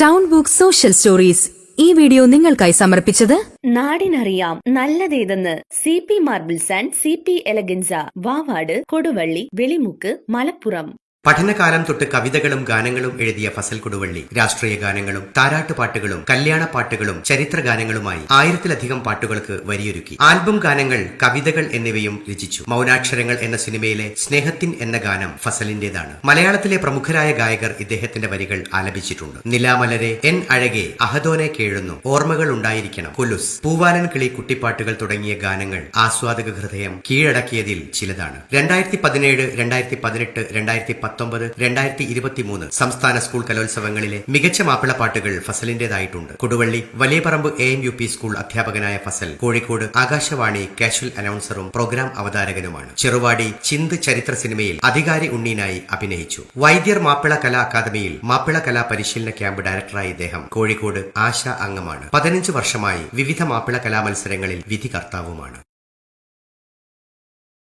Town book social stories ഈ video നിങ്ങൾക്കായി സമർപ്പിച്ചത് നാടിനറിയാം നല്ലതേതെന്ന് C P marbles and C P elegance Vavad Koduvally Velimukku Malappuram. പഠനകാലം തൊട്ട് കവിതകളും ഗാനങ്ങളും എഴുതിയ ഫസൽ കൊടുവള്ളി രാഷ്ട്രീയ ഗാനങ്ങളും താരാട്ടുപാട്ടുകളും കല്യാണ പാട്ടുകളും ചരിത്ര ഗാനങ്ങളുമായി ആയിരത്തിലധികം പാട്ടുകൾക്ക് വരിയൊരുക്കി. ആൽബം ഗാനങ്ങൾ കവിതകൾ എന്നിവയും രചിച്ചു. മൗനാക്ഷരങ്ങൾ എന്ന സിനിമയിലെ സ്നേഹത്തിൻ എന്ന ഗാനം ഫസലിന്റേതാണ്. മലയാളത്തിലെ പ്രമുഖരായ ഗായകർ ഇദ്ദേഹത്തിന്റെ വരികൾ ആലപിച്ചിട്ടുണ്ട്. നിലാമലരെ എൻ അഴകെ അഹദോനെ കേഴുന്നു. ഓർമ്മകൾ ഉണ്ടായിരിക്കണം. കുലുസ് പൂവാലൻ കിളി കുട്ടിപ്പാട്ടുകൾ തുടങ്ങിയ ഗാനങ്ങൾ ആസ്വാദക ഹൃദയം കീഴടക്കിയതിൽ ചിലതാണ്. രണ്ടായിരത്തി പതിനേഴ് രണ്ടായിരത്തി പതിനെട്ട് രണ്ടായിരത്തി പത്തൊമ്പത് രണ്ടായിരത്തി ഇരുപത്തി മൂന്ന് സംസ്ഥാന സ്കൂൾ കലോത്സവങ്ങളിലെ മികച്ച മാപ്പിളപ്പാട്ടുകൾ ഫസലിന്റേതായിട്ടുണ്ട്. Koduvally Valiyaparamba A M U P school അധ്യാപകനായ ഫസൽ കോഴിക്കോട് ആകാശവാണി കാഷ്വൽ അനൗൺസറും പ്രോഗ്രാം അവതാരകനുമാണ്. ചെറുവാടി ചിന്ത് ചരിത്ര സിനിമയിൽ അധികാരി ഉണ്ണീനായി അഭിനയിച്ചു. വൈദ്യർ മാപ്പിള കലാ അക്കാദമിയിൽ മാപ്പിള കലാ പരിശീലന ക്യാമ്പ് ഡയറക്ടറായി ഇദ്ദേഹം കോഴിക്കോട് ആശ അംഗമാണ്. പതിനഞ്ച് വർഷമായി വിവിധ മാപ്പിള കലാ മത്സരങ്ങളിൽ വിധികർത്താവുമാണ്.